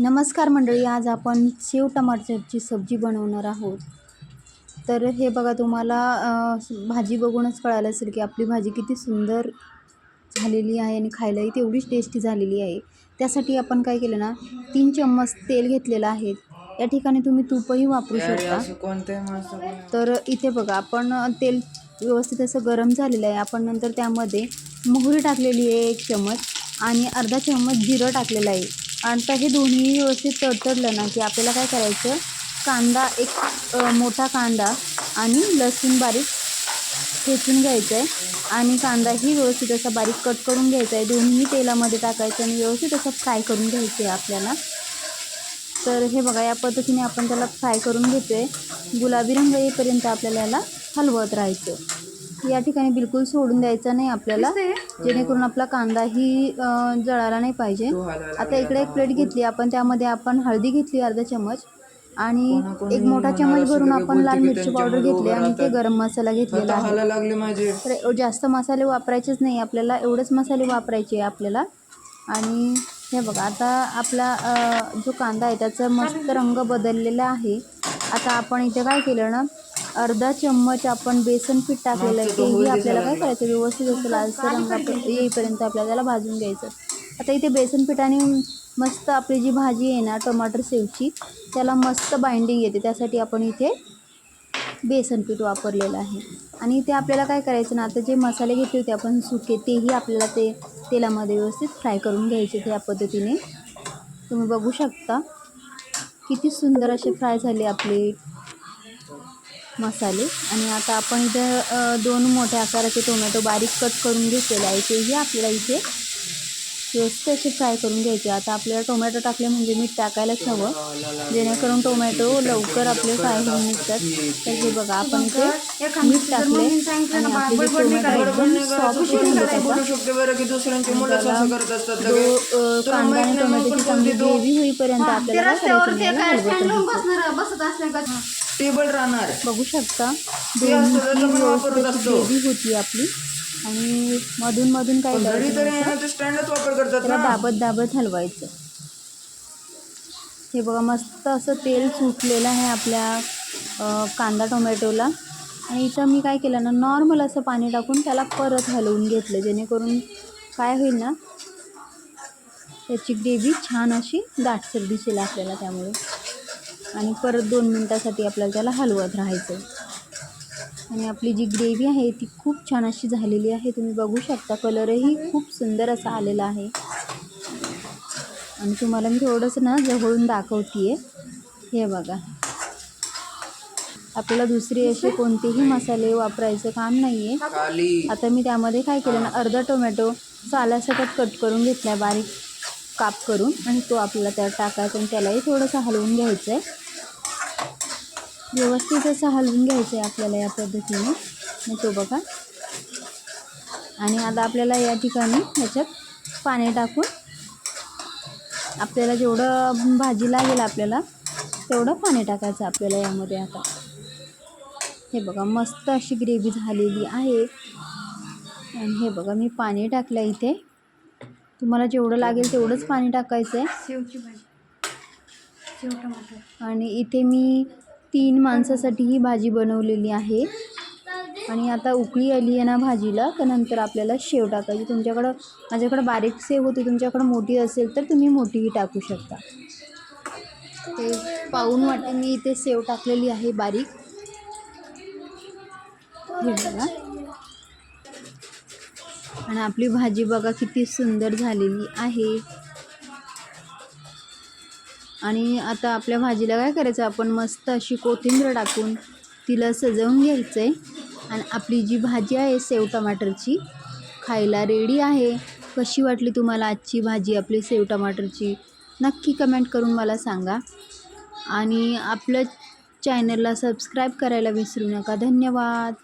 नमस्कार मंडळी आज आपण शेव टमाटरची सब्जी बनवणार आहोत. तर हे बघा तुम्हाला भाजी बघूनच कळालं असेल की आपली भाजी किती सुंदर झालेली आहे आणि खायलाही तेवढीच टेस्टी झालेली आहे. त्यासाठी आपण काय केलं ना तीन चम्मच तेल घेतलेलं आहे. या ठिकाणी तुम्ही तूपही वापरू शकता. तर इथे बघा आपण तेल व्यवस्थित असं गरम झालेलं आहे. आपण नंतर त्यामध्ये मोहरी टाकलेली आहे एक चम्मच आणि अर्धा चम्मच जिरं टाकलेलं आहे. आणि हे दोन्ही व्यवस्थित तडतडलं ना की आपल्याला काय करायचं? कांदा एक मोठा कांदा आणि लसूण बारीक ठेचून घ्यायचं आहे आणि कांदाही व्यवस्थित असा बारीक कट करून घ्यायचा आहे दोन्ही तेलामध्ये टाकायचं आणि व्यवस्थित असं फ्राय करून घ्यायचं आहे आपल्याला. तर हे बघा या पद्धतीने आपण त्याला फ्राय करून घेतो आहे गुलाबी रंग येईपर्यंत आपल्याला याला हलवत राहायचं. या ठिकाणी बिलकुल सोडून द्यायचं नाही आपल्याला. जेणेकरून आपला कांदाही अं, जळाला नाही पाहिजे. आता इकडे एक प्लेट घेतली आपण त्यामध्ये आपण हळदी घेतली अर्धा चमच आणि एक मोठा चमच भरून आपण लाल मिरची पावडर घेतली आणि ते. गरम मसाला घेतलेला आहे. तर जास्त मसाले वापरायचेच नाही. आपल्याला एवढेच मसाले वापरायचे आपल्याला. आणि हे बघा आता आपला जो कांदा आहे त्याचा मस्त रंग बदललेला आहे. आता आपण इथे काय केलं ना अर्धा चम्मच आपण बेसन पीठ टाकलेलं आहे. तो तेही आपल्याला काय करायचं? व्यवस्थित असं लालसर रंग आप- येईपर्यंत आपल्याला त्याला भाजून घ्यायचं. आता इथे बेसन पिठाने मस्त आपली जी भाजी आहे ना टमाटर सेवची त्याला मस्त बाइंडिंग येते. त्यासाठी आपण इथे बेसन पीठ वापरलेलं आहे. आणि ते आपल्याला काय करायचं ना आता जे मसाले घेतले होते आपण सुके तेही आपल्याला ते तेलामध्ये व्यवस्थित फ्राय करून घ्यायचे त्या पद्धतीने. तुम्ही बघू शकता. किती सुंदर असे फ्राय झाले आपले. मसाले. आणि आता आपण इथं दोन मोठ्या आकाराचे टोमॅटो बारीक कट करून घेतलेले आहे तेही आपल्याला इथे व्यवस्थित असे फ्राय करून घ्यायचे. आता आपल्याला टोमॅटो टाकले म्हणजे मीठ टाकायलाच हवं. जेणेकरून टोमॅटो लवकर आपले फ्राय होऊन निघतात. तर हे बघा आपण इथे मीठ टाकले. आणि आपले टोमॅटो एकदम सॉफ्ट कांदा आणि टोमॅटोची चांगली ग्रेव्ही होईपर्यंत आपल्याला हलवत राहायचं. टेबल राहणार बघू शकता होती आपली. आणि मधून मधून काय घरी तरी ते स्टँडच वापर करतात ना. दाबत दाबत हलवायचं. हे बघा मस्त असं तेल सुटलेलं आहे आपल्या कांदा टोमॅटोला. आणि इथं मी काय केलं ना नॉर्मल असं पाणी टाकून त्याला परत हलवून घेतलं जेणेकरून काय होईल ना त्याची ग्रेव्ही छान अशी दाटसर दिसेल आपल्याला त्यामुळे. आणि परत दोन मिनटासाठी आपल्याला त्याला हलवत राहायचं. आणि आपली जी ग्रेव्ही आहे ती खूप छान अशी झालेली आहे. तुम्ही बघू शकता कलरही खूप सुंदर असा आलेला आहे. आणि तुम्हाला मी थोडंसं ना जवळून दाखवते हे बघा. आपल्याला दुसरे असे कोणतेही मसाले वापरायचं काम नाही आहे आता मी त्यामध्ये काय केलं ना अर्धा टोमॅटो सालासकट कट करून घेतला आहे बारीक. काप करून आणि तो आपल्याला त्यात टाकायचा आणि त्यालाही थोडंसं हलवून घ्यायचं आहे. व्यवस्थित असं हलवून घ्यायचं आहे आपल्याला या पद्धतीने. मग तो बघा. आणि आता आपल्याला या ठिकाणी ह्याच्यात पाणी टाकून आपल्याला जेवढं भाजी लागेल आपल्याला तेवढं पाणी टाकायचं आपल्याला यामध्ये आता. हे बघा मस्त अशी ग्रेव्ही झालेली आहे. आणि हे बघा मी पाणी टाकलं इथे. तुम्हाला जेवढं लागेल तेवढंच पाणी टाकायचं आहे आणि इथे मी तीन माणसासाठी ही भाजी बनवलेली आहे. आणि आता उकळी आली आहे ना भाजीला तर नंतर आपल्याला शेव टाकायची. तुमच्याकडं माझ्याकडं बारीक सेव होती तुमच्याकडं मोठी असेल तर तुम्ही मोठीही टाकू शकता. ते पाऊन वाटी मी इथे सेव टाकलेली आहे बारीक. हे बघा. आणि आपली भाजी बघा किती सुंदर झालेली आहे. आणि आता आपल्या भाजीला काय करायचं? आपण मस्त अशी कोथिंबीर टाकून तिला सजवून घ्यायचं आहे आणि आपली जी भाजी आहे सेव टमाटरची खायला रेडी आहे. कशी वाटली तुम्हाला आजची भाजी आपली सेव टमाटरची? नक्की कमेंट करून मला सांगा. आणि आपलं चॅनलला सबस्क्राईब करायला विसरू नका. धन्यवाद.